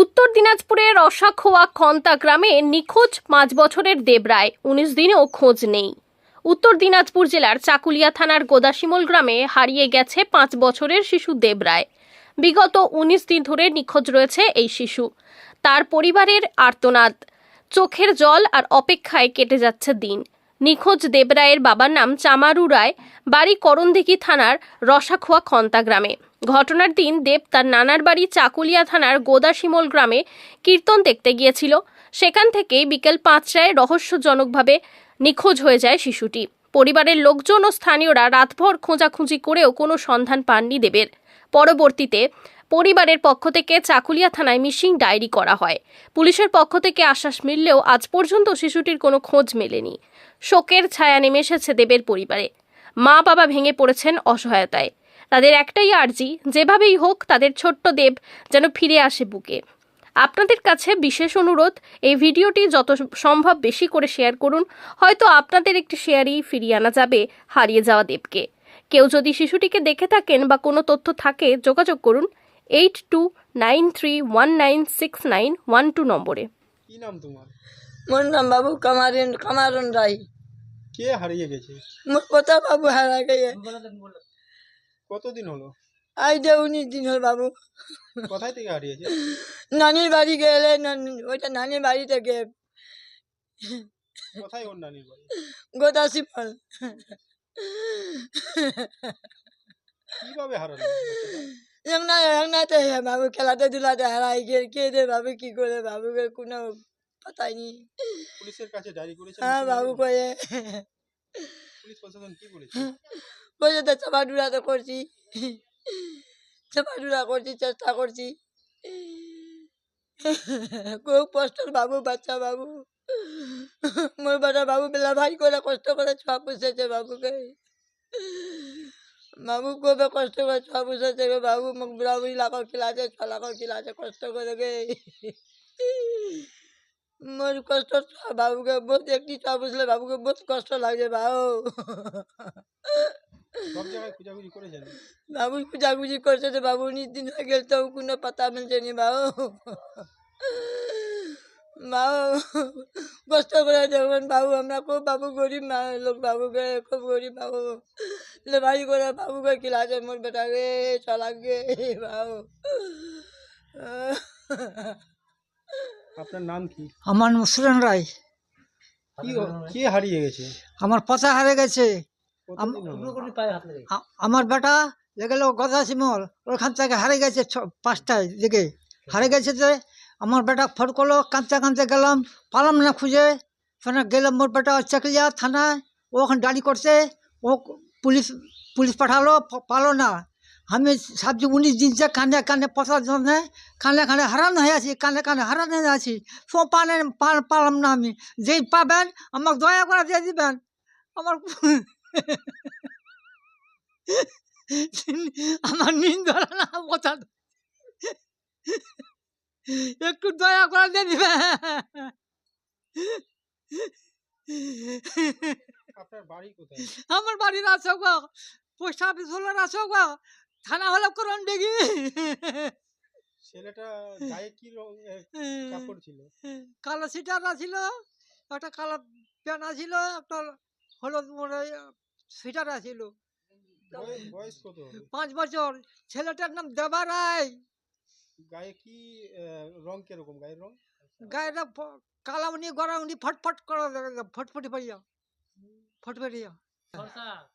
উত্তর দিনাজপুরের রসাখোয়া খন্তা গ্রামে নিখোঁজ পাঁচ বছরের দেবরায়। উনিশ দিনেও খোঁজ নেই। উত্তর দিনাজপুর জেলার চাকুলিয়া থানার গোদাসিমল গ্রামে হারিয়ে গেছে পাঁচ বছরের শিশু দেবরায়। বিগত উনিশ দিন ধরে নিখোঁজ রয়েছে এই শিশু। তার পরিবারের আর্তনাদ। চোখের জল আর অপেক্ষায় কেটে যাচ্ছে দিন। নিখোঁজ দেবরায়ের বাবার নাম চামারু রায়। বাড়ি করণদিঘি থানার রসাখোয়া খন্তা গ্রামে। ঘটনার দিন দেব তার নানার বাড়ি চাকুলিয়া থানার গোদাশিমল গ্রামে কীর্তন দেখতে গিয়েছিল। সেখান থেকেই বিকেল পাঁচটায় রহস্যজনকভাবে নিখোঁজ হয়ে যায় শিশুটি। পরিবারের লোকজন ও স্থানীয়রা রাতভর খোঁজাখুঁজি করেও কোনো সন্ধান পাননি দেবের। পরবর্তীতে পরিবারের পক্ষ থেকে চাকুলিয়া থানায় মিসিং ডায়েরি করা হয়। পুলিশের পক্ষ থেকে আশ্বাস মিললেও আজ পর্যন্ত শিশুটির কোনো খোঁজ মেলেনি। শোকের ছায়া নেমে এসেছে দেবের পরিবারে। মা বাবা ভেঙে পড়েছেন অসহায়তায়। তাদের একটাই আর্জি যেভাবেই হোক তাদের ছোট্ট দেব যেন ফিরে আসে বুকে। আপনাদের কাছে বিশেষ অনুরোধ এই ভিডিওটি যত সম্ভব বেশি করে শেয়ার করুন হয়তো আপনাদের একটি শেয়ারই ফিরিয়ে আনা যাবে হারিয়ে যাওয়া দেবকে। কেউ যদি শিশুটিকে দেখে থাকেন বা কোনো তথ্য থাকে যোগাযোগ করুন eight two nine three one nine six nine one two নম্বরে। কি নাম তোমার? মোর নাম বাবু কামারেন কামারন রায়। কে হারিয়ে গেছে? মোর পোতা বাবু হারা গিয়ে কতদিন হলো? উনিশ দিন হল বাবু। কোথায় থেকে হারিয়েছে? নানির বাড়ি গেলে ওইটা নানির বাড়ি থেকে। কোথায় ওর নানির বাড়ি? গোদাসি ফল। কীভাবে হারালো বাচ্চাটা? এমনা বাবু খেলাতে ধুলাতে হারাই গিয়ে কে দে বাবু কি করে? বাবুকে কোনো পাতাই নি পুলিশের কাছে ডায়েরি করেছে হ্যাঁ বাবু কয়ে। পুলিশ প্রশাসন কি বলেছে? কয়ে তো চাপাডুরা তো করছি চাপাডুরা করছি চেষ্টা করছি খুব কষ্ট বাবু, বাচ্চা বাবু। মোর বাটা বাবু বেলা ভাই করে কষ্ট করে ছোয়া পুষেছে বাবুকে। বাবু কবে কষ্ট করে ছোয়া পুষেছে বাবু মোক বুড়া বুড়ি লাখর খিলাছে ছ লাখর খিলাছে কষ্ট করে গে মোর কষ্ট বাবুকে বহুত একটি ছোয়া পুষলে বাবুকে বহুত কষ্ট লাগে বাবু সব জায়গায় খোঁজাখুঁজি করেছেন বাবু খুঁজাখুঁজি করছে তো বাবু উনিশ দিন হয়ে গেল তো কোনো পাতা মিলছে নি বাবু। বাবু কষ্ট করে দেখবেন বাবু আমরা খুব বাবু গরিব লোক বাবুকে খুব গরিব বাবু। লেবারি করে বাবুকে খিলাছে মোর বেটাকে চলাকে বাবু। আপনার নাম কি? আমার মুসুরান রায়। কি হারিয়ে গেছে? আমার পচা হারে গেছে। আমার বেটা গেল গদা শিমল ওখান থেকে হারে গেছে পাঁচটায় দিকে। হারে গেছে যে আমার বেটা ফট করল কাঁদতে কাঁদতে গেলাম পালাম না খুঁজে। ওখানে গেলাম মোর বেটা চাকরিয়া থানায় ও ওখানে দাঁড়ি করছে ও পুলিশ পুলিশ পাঠালো পালো না। আমি ভাবছি উনিশ দিন যে কানে কানে পচার জন্য কানে কানে হারানো হয়ে আছি কানে কানে হারানো হয়ে আছি। সব পানে পালাম না আমি। যেই পাবেন আমাকে দয়া করে দিয়ে দিবেন। আমার আমার নিন ধরে না কথা একটু দয়া করে দিয়ে দিবে বাড়ি আমার বাড়ির আছে গো পোস্ট অফিস হলো আছে গো থানা হলো করণ ডেগি ছেলেটা গায়ে কি কাপড় ছিল কালো সিটার ছিল একটা কালো প্যান্ট ছিল একটা হলুদ মোড়ে সিটার ছিল পাঁচ বছর। ছেলেটার নাম দেবা রায় গায়ে কি রং কীরকম? গায়ের রং? গায়েটা প- কালা উনি গড়া উনি ফটফট করা ফটফটি পাইয়া ফটফটিয়া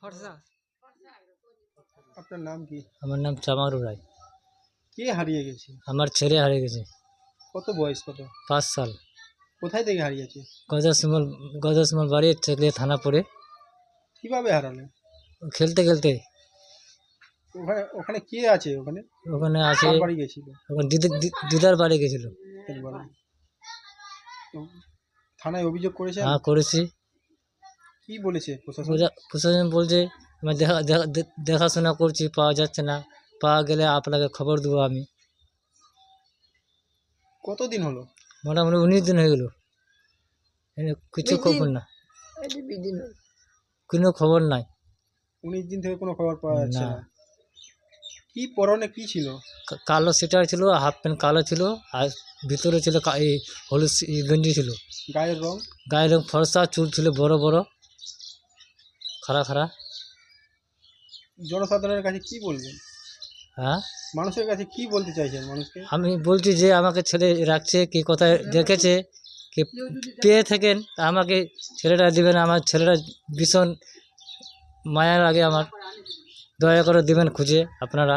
ফর্সা। আপনার নাম কি? আমার নাম চামারু রায়। কে হারিয়ে গেছে? আমার ছেলে হারিয়ে গেছে। কত বয়স কত? পাঁচ সাল। কোথায় থেকে হারিয়েছে? গদাসমল গদাসমল বাড়ি থেকে থানা পড়ে। কীভাবে হারালে খেলতে খেলতে। ওখানে ওখানে কে আছে ওখানে? ওখানে আছে কার বাড়ি গেছিল? ওখানে দিদি- দি- দিদার বাড়ি গেছিল। একবার তো থানায় অভিযোগ করেছেন? হ্যাঁ করেছি। কি বলেছে প্রশাসন? প্রশা- প্রশাসন বলছে আমি দেখা দেখা- দে- দেখাশোনা করছি পাওয়া যাচ্ছে না। পাওয়া গেলে আপনাকে খবর দেবো আমি। কতদিন হলো? মোটামুটি উনিশ দিন হয়ে গেল। কিছু খবর না। কোনো খবর নাই। উনিশ দিন থেকে কোনো খবর পাওয়া যাচ্ছে না। কি পরনে কি ছিল? কালো সেটার ছিল হাফ প্যান্ট কালো ছিল আর ভিতরে ছিল এই হলুদ গেঞ্জি ছিল। গায়ের রং? গায়ের রং ফর্সা চুল ছিল বড় বড় খাড়া খাড়া। জনসাধারণের কাছে কি বলবেন? হ্যাঁ? মানুষের কাছে কি বলতে চাইছেন মানুষকে? আমি বলছি যে আমাকে ছেলে রাখছে কি কোথায় দেখেছে কি পেয়ে থাকেন আমাকে ছেলেটা দিবেন, আমার ছেলেটা ভীষণ মায়া লাগে আমার দয়া করে দিবেন খুঁজে আপনারা।